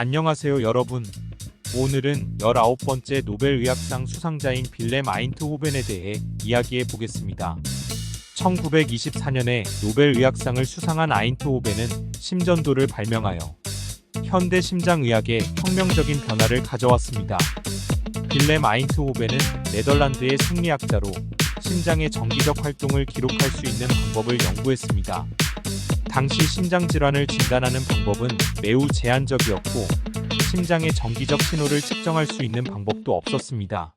안녕하세요 여러분. 오늘은 19번째 노벨의학상 수상자인 빌렘 아인트 호벤에 대해 이야기해 보겠습니다. 1924년에 노벨의학상을 수상한 아인트 호벤은 심전도를 발명하여 현대 심장의학에 혁명적인 변화를 가져왔습니다. 빌렘 아인트 호벤은 네덜란드의 생리학자로 심장의 정기적 활동을 기록할 수 있는 방법을 연구했습니다. 당시 심장 질환을 진단하는 방법은 매우 제한적이었고 심장의 정기적 신호를 측정할 수 있는 방법도 없었습니다.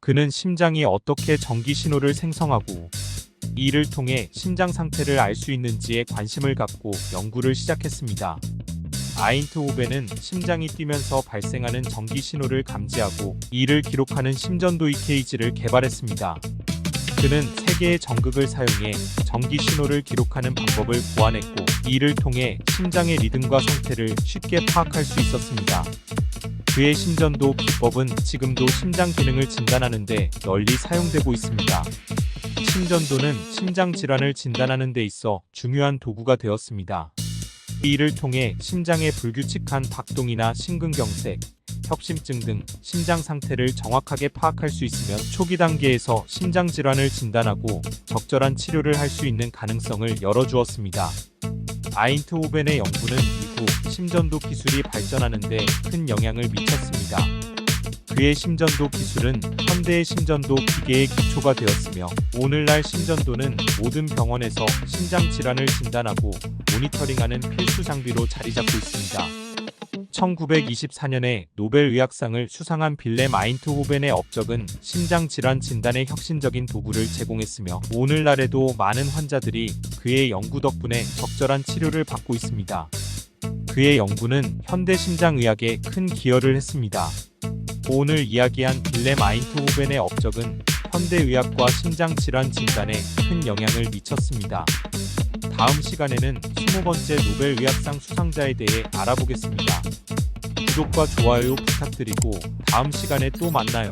그는 심장이 어떻게 정기 신호를 생성하고 이를 통해 심장 상태를 알 수 있는지에 관심을 갖고 연구를 시작했습니다. 아인트호벤은 심장이 뛰면서 발생하는 정기 신호를 감지하고 이를 기록하는 심전도 EKG를 개발했습니다. 그는 세 개의 전극을 사용해 정기 신호를 기록하는 방법을 고안했고 이를 통해 심장의 리듬과 상태를 쉽게 파악할 수 있었습니다. 그의 심전도 기법은 지금도 심장 기능을 진단하는 데 널리 사용되고 있습니다. 심전도는 심장 질환을 진단하는 데 있어 중요한 도구가 되었습니다. 이를 통해 심장의 불규칙한 박동이나 심근경색, 협심증 등 심장 상태를 정확하게 파악할 수 있으면 초기 단계에서 심장 질환을 진단하고 적절한 치료를 할 수 있는 가능성을 열어주었습니다. 아인트호벤의 연구는 이후 심전도 기술이 발전하는 데 큰 영향을 미쳤습니다. 그의 심전도 기술은 현대의 심전도 기계의 기초가 되었으며 오늘날 심전도는 모든 병원에서 심장 질환을 진단하고 모니터링하는 필수 장비로 자리 잡고 있습니다. 1924년에 노벨의학상을 수상한 빌렘 아인트호벤의 업적은 심장 질환 진단에 혁신적인 도구를 제공했으며 오늘날에도 많은 환자들이 그의 연구 덕분에 적절한 치료를 받고 있습니다. 그의 연구는 현대 심장의학에 큰 기여를 했습니다. 오늘 이야기한 빌렘 아인트호벤의 업적은 현대의학과 심장질환 진단에 큰 영향을 미쳤습니다. 다음 시간에는 20번째 노벨의학상 수상자에 대해 알아보겠습니다. 구독과 좋아요 부탁드리고 다음 시간에 또 만나요.